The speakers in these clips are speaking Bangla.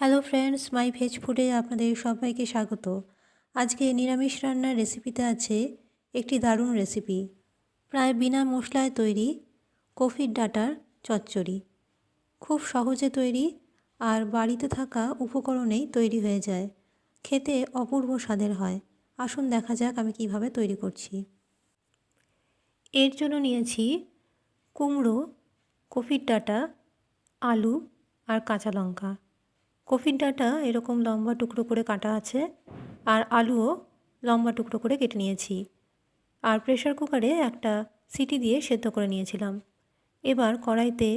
হ্যালো ফ্রেন্ডস মাই ভেজ ফুডে আপনাদের সবাইকে স্বাগত। আজকে নিরামিষ রান্নার রেসিপিতে আছে একটি দারুণ রেসিপি প্রায় বিনা মশলায় তৈরি কফির ডাটার চচ্চড়ি। খুব সহজে তৈরি আর বাড়িতে থাকা উপকরণেই তৈরি হয়ে যায়। খেতে অপূর্ব স্বাদের হয়। আসুন দেখা যাক আমি কীভাবে তৈরি করছি। এর জন্য নিয়েছি কুমড়ো, কফির ডাঁটা, আলু আর কাঁচা লঙ্কা। কফির ডাঁটা এরকম লম্বা টুকরো করে কাটা আছে আর আলুও লম্বা টুকরো করে কেটে নিয়েছি। আর প্রেশার কুকারে একটা সিটি দিয়ে সেদ্ধ করে নিয়েছিলাম। এবার কড়াইতে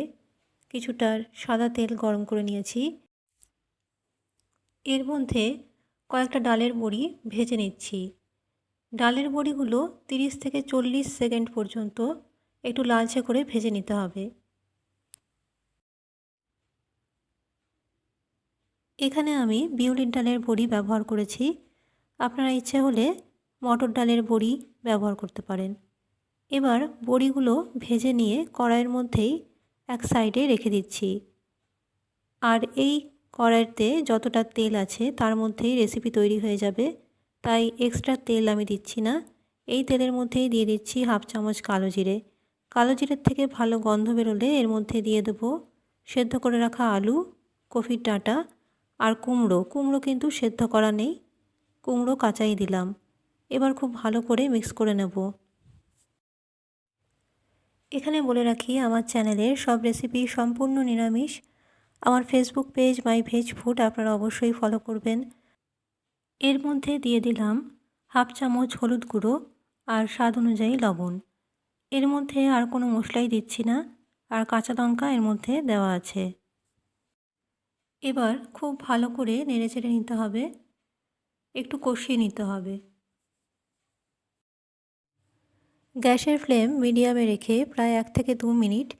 কিছুটা সাদা তেল গরম করে নিয়েছি। এর মধ্যে কয়েকটা ডালের বড়ি ভেজে নিচ্ছি। ডালের বড়িগুলো তিরিশ থেকে চল্লিশ সেকেন্ড পর্যন্ত একটু লালচে করে ভেজে নিতে হবে। এখানে আমি বিউলির ডালের বড়ি ব্যবহার করেছি। আপনারা ইচ্ছে হলে মটর ডালের বড়ি ব্যবহার করতে পারেন। এবার বড়িগুলো ভেজে নিয়ে কড়াইয়ের মধ্যেই এক সাইডে রেখে দিচ্ছি। আর এই কড়াইতে যতটা তেল আছে তার মধ্যেই রেসিপি তৈরি হয়ে যাবে। তাই এক্সট্রা তেল আমি দিচ্ছি না। এই তেলের মধ্যেই দিয়ে দিচ্ছি হাফ চামচ কালো জিরে। কালো জিরের থেকে ভালো গন্ধ বেরোলে এর মধ্যে দিয়ে দেবো সেদ্ধ করে রাখা আলু, কফির ডাঁটা আর কুমড়ো কুমড়ো কিন্তু সেদ্ধ করা নেই। কুমড়ো কাঁচাই দিলাম। এবার খুব ভালো করে মিক্স করে নেব। এখানে বলে রাখি, আমার চ্যানেলের সব রেসিপি সম্পূর্ণ নিরামিষ। আমার Facebook page my veg food আপনারা অবশ্যই ফলো করবেন। এর মধ্যে দিয়ে দিলাম হাফ চামচ হলুদ গুঁড়ো আর স্বাদ অনুযায়ী লবণ। এর মধ্যে আর কোনো মশলাই দিচ্ছি না। আর কাঁচা লঙ্কা এর মধ্যে দেওয়া আছে। এবার খুব ভালো করে নেড়ে চেড়ে নিতে হবে। একটু কষিয়ে নিতে হবে। গ্যাসের ফ্লেম মিডিয়ামে রেখে প্রায় এক থেকে দু মিনিট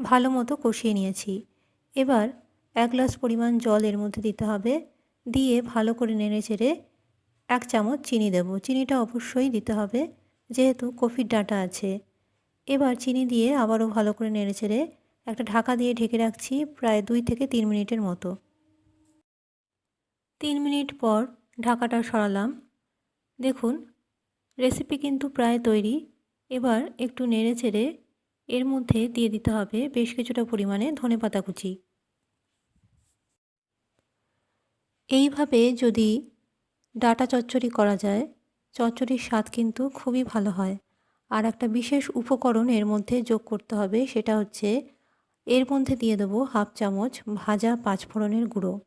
ভালো মতো কষিয়ে নিয়েছি। এবার এক গ্লাস পরিমাণ জল এর মধ্যে দিতে হবে। দিয়ে ভালো করে নেড়ে চেড়ে এক চামচ চিনি দেব। চিনিটা অবশ্যই দিতে হবে, যেহেতু কফির ডাটা আছে। এবার চিনি দিয়ে আবারও ভালো করে নেড়ে চেড়ে একটা ঢাকা দিয়ে ঢেকে রাখছি প্রায় দুই থেকে তিন মিনিটের মতো। তিন মিনিট পর ঢাকাটা সরালাম। দেখুন রেসিপি কিন্তু প্রায় তৈরি। এবার একটু নেড়ে চেড়ে এর মধ্যে দিয়ে দিতে হবে বেশ কিছুটা পরিমাণে ধনে পাতা কুচি। এইভাবে যদি ডাটা চচ্চড়ি করা যায়, চচ্চড়ির স্বাদ কিন্তু খুবই ভালো হয়। আর একটা বিশেষ উপকরণ এর মধ্যে যোগ করতে হবে, সেটা হচ্ছে এর মধ্যে দিয়ে দেবো হাফ চামচ ভাজা পাঁচফোড়নের গুঁড়ো।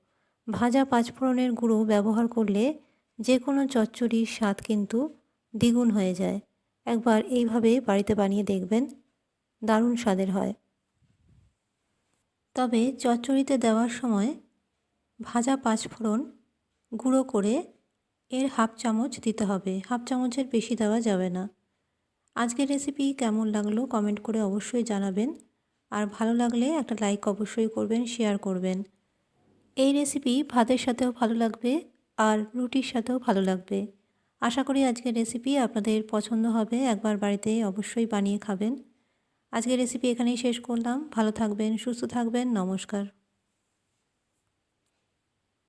ভাজা পাঁচফোড়নের গুঁড়ো ব্যবহার করলে যে কোনো চচ্চড়ির স্বাদ কিন্তু দ্বিগুণ হয়ে যায়। একবার এইভাবে বাড়িতে বানিয়ে দেখবেন, দারুণ স্বাদের হয়। তবে চচ্চড়িতে দেওয়ার সময় ভাজা পাঁচফোড়ন গুঁড়ো করে এর হাফ চামচ দিতে হবে। হাফ চামচের বেশি দেওয়া যাবে না। আজকের রেসিপি কেমন লাগল কমেন্ট করে অবশ্যই জানাবেন। আর ভালো লাগলে একটা লাইক অবশ্যই করবেন শেয়ার করবেন। এই রেসিপি ভাতের সাথেও ভালো লাগবে আর রুটির সাথেও ভালো লাগবে। আশা করি আজকের রেসিপি আপনাদের পছন্দ হবে, একবার বাড়িতে অবশ্যই বানিয়ে খাবেন। আজকের রেসিপি এখানেই শেষ করলাম। ভালো থাকবেন, সুস্থ থাকবেন, নমস্কার।